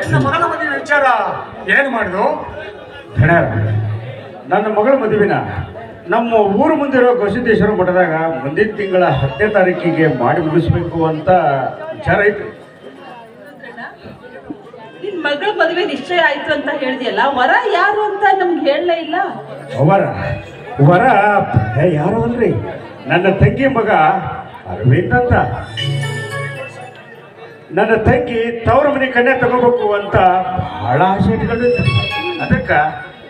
ನನ್ನ ಮಗಳ ಮದುವೆ ವಿಚಾರ ಏನು ಮಾಡಿದ್ರು? ನನ್ನ ಮಗಳ ನಮ್ಮ ಊರು ಮುಂದಿರೋ ಗೋಸಿದ್ದೇಶ್ವರ ಮಠದಾಗ ಮುಂದಿನ ತಿಂಗಳ ಹತ್ತನೇ ತಾರೀಕಿಗೆ ಮಾಡಿ ಮುಗಿಸ್ಬೇಕು ಅಂತ ವಿಚಾರ ಐತ್ರಿ. ನಿನ್ ಮಗಳ ಮದುವೆ ನಿಶ್ಚಯ ಆಯ್ತು ಅಂತ ಹೇಳಿದ್ಯಲ್ಲ ವರ ಯಾರು ಅಂತ ನಮ್ಗೆ ಹೇಳಲೇ ಇಲ್ಲ. ಅವರ ವರ ಯಾರು ಅಲ್ರಿ? ನನ್ನ ತಂಗಿ ಮಗ ಅರವಿಂದ್ ಅಂತ. ನನ್ನ ತಂಗಿ ತವರ ಮನೆ ಕನ್ಯಾ ತಗೋಬೇಕು ಅಂತ ಬಹಳ ಆಸೆ ಇಟ್ಕೊಂಡಿದ್ದೆ. ಅದಕ್ಕೆ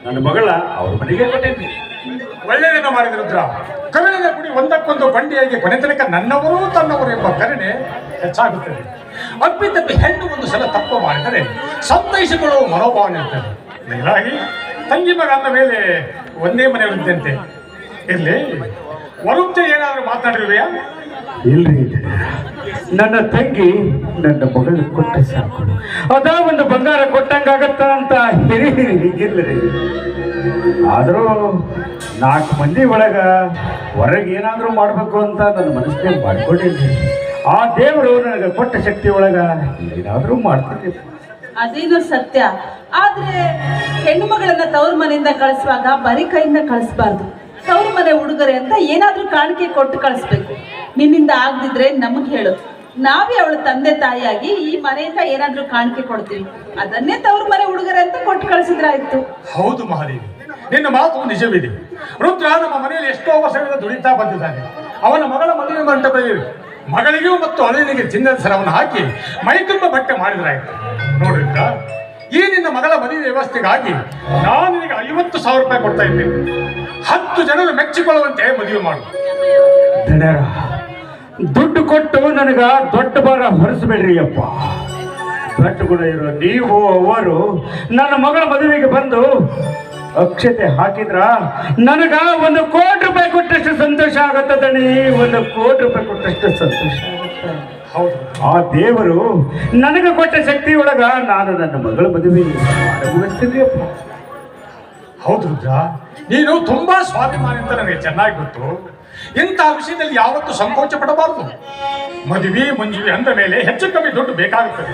ನನ್ನ ಮಗಳ ಅವ್ರ ಮನೆಗೆ ಕೊಟ್ಟಿದ್ದೆ. ಒಳ್ಳೆಯದನ್ನ ಮಾಡಿದ್ರ ಕರುಣಿನ ಕುಡಿ ಒಂದಕ್ಕೊಂದು ಬಂಡಿಯಾಗಿ ಕೊನೆ ತನಕ ನನ್ನವರು ತನ್ನವರು ಎಂಬ ಕರುಣೆ ಹೆಚ್ಚಾಗುತ್ತದೆ ಅಪ್ಪಿತಪ್ಪಿ ಹೆಣ್ಣು ಒಂದು ಸಲ ತಪ್ಪು ಮಾಡಿದರೆ ಸಂತೈಸಿಕೊಳ್ಳುವ ಮನೋಭಾವನೆ ಇರ್ತದೆ. ತಂಗಿ ಮಗ ಅಂದ ಮೇಲೆ ಒಂದೇ ಮನೆಯವರಿದ್ದಂತೆ ಇಲ್ಲಿ ವರುಪ್ತ ಏನಾದರೂ ಮಾತಾಡಿರುವೆಯಾ ಇಲ್ರಿ ನನ್ನ ತಂಗಿ ನನ್ನ ಮಗಳು ಕೊಟ್ಟ ಸಾಕು. ಅದ ಒಂದು ಬಂಗಾರ ಕೊಟ್ಟಂಗಾಗತ್ತ ಅಂತ ಹಿರಿ ಹಿರಿಗಿಲ್ರಿ ಆದರೂ ನಾಲ್ಕು ಮಂದಿ ಒಳಗ ಹೊರಗೆ ಏನಾದರೂ ಮಾಡಬೇಕು ಅಂತ ನನ್ನ ಮನಸ್ಸಿಗೆ ಮಾಡ್ಕೊಂಡಿದ್ದೆ. ಆ ದೇವರು ನನಗೆ ಕೊಟ್ಟ ಶಕ್ತಿ ಒಳಗ ಏನಾದರೂ ಮಾಡ್ತಿದ್ದೆ ಅದೇನು ಸತ್ಯ. ಆದ್ರೆ ಹೆಣ್ಣು ಮಗಳನ್ನ ತವ್ರ ಮನೆಯಿಂದ ಕಳಿಸುವಾಗ ಬರಿ ಕೈಯಿಂದ ಕಳಿಸ್ಬಾರ್ದು. ತವ್ರ ಮನೆ ಉಡುಗೊರೆ ಅಂತ ಏನಾದ್ರೂ ಕಾಣಿಕೆ ಕೊಟ್ಟು ಕಳಿಸ್ಬೇಕು. ನಿನ್ನಿಂದ ಆಗದಿದ್ರೆ ನಮಗ್ ಹೇಳು. ನಾವೇ ಅವಳ ತಂದೆ ತಾಯಿಯಾಗಿ ಈ ಮನೆಯಿಂದ ಏನಾದ್ರೂ ಕಾಣಿಕೆ ಕೊಡ್ತೀವಿ. ಅದನ್ನೇ ತವ್ರ ಮನೆ ಉಡುಗೊರೆ ಅಂತ ಕೊಟ್ಟು ಕಳಿಸಿದ್ರಾಯ್ತು. ಹೌದು ಮಹಾದೇವಿ. ನಿನ್ನ ಮಾತು ನಿಜವಿದೆ. ರುದ್ರ ನಮ್ಮ ಮನೆಯಲ್ಲಿ ಎಷ್ಟೋ ವರ್ಷಗಳಿಂದ ದುಡಿತಾ ಬಂದಿದ್ದಾನೆ. ಅವನ ಮಗಳ ಮದುವೆ ಮಂಟಪದಲ್ಲಿ ಮಗಳಿಗೂ ಮತ್ತು ಅಳಿಯನಿಗೆ ಚಿನ್ನದ ಸರವನ್ನು ಹಾಕಿ ಮೈತುಂಬ ಬಟ್ಟೆ ಮಾಡಿದ್ರಾಯ್ತು. ನೋಡ್ರಿದ್ರ ಈ ನಿನ್ನ ಮಗಳ ಮದುವೆ ವ್ಯವಸ್ಥೆಗಾಗಿ ನಾನು ನಿನಗೆ ಐವತ್ತು ಸಾವಿರ ರೂಪಾಯಿ ಕೊಡ್ತಾ ಇದ್ದೇನೆ. ಹತ್ತು ಜನರು ಮೆಚ್ಚಿಕೊಳ್ಳುವಂತೆ ಮದುವೆ ಮಾಡು. ದುಡ್ಡು ಕೊಟ್ಟು ನನಗ ದೊಡ್ಡ ಭಾರ ಹೊರಿಸಬೇಡ್ರಿ ಅಪ್ಪ. ದೊಡ್ಡ ಗುಣ ಇರೋ ನೀವು, ಅವರು ನನ್ನ ಮಗಳ ಮದುವೆಗೆ ಬಂದು ಅಕ್ಷತೆ ಹಾಕಿದ್ರ ನನಗ ಒಂದು ಕೋಟಿ ರೂಪಾಯಿ ಕೊಟ್ಟಷ್ಟು ಸಂತೋಷ ಆಗತ್ತೆ ತಣಿ ಒಂದು ಕೋಟಿ ರೂಪಾಯಿ ಕೊಟ್ಟಷ್ಟು ಸಂತೋಷ. ಆ ದೇವರು ನನಗೆ ಕೊಟ್ಟ ಶಕ್ತಿ ಒಳಗ ನಾನು ನನ್ನ ಮಗಳ ಮದುವೆ ಹೌದು ರುದ್ರ, ನೀನು ತುಂಬಾ ಸ್ವಾಭಿಮಾನಿ ಅಂತ ನನಗೆ ಚೆನ್ನಾಗಿ ಗೊತ್ತು. ಇಂಥ ವಿಷಯದಲ್ಲಿ ಯಾವತ್ತೂ ಸಂಕೋಚ ಪಡಬಾರದು. ಮದುವೆ, ಮುಂಜುವೆ ಅಂದ ಮೇಲೆ ಹೆಚ್ಚು ಕಮ್ಮಿ ದುಡ್ಡು ಬೇಕಾಗುತ್ತದೆ.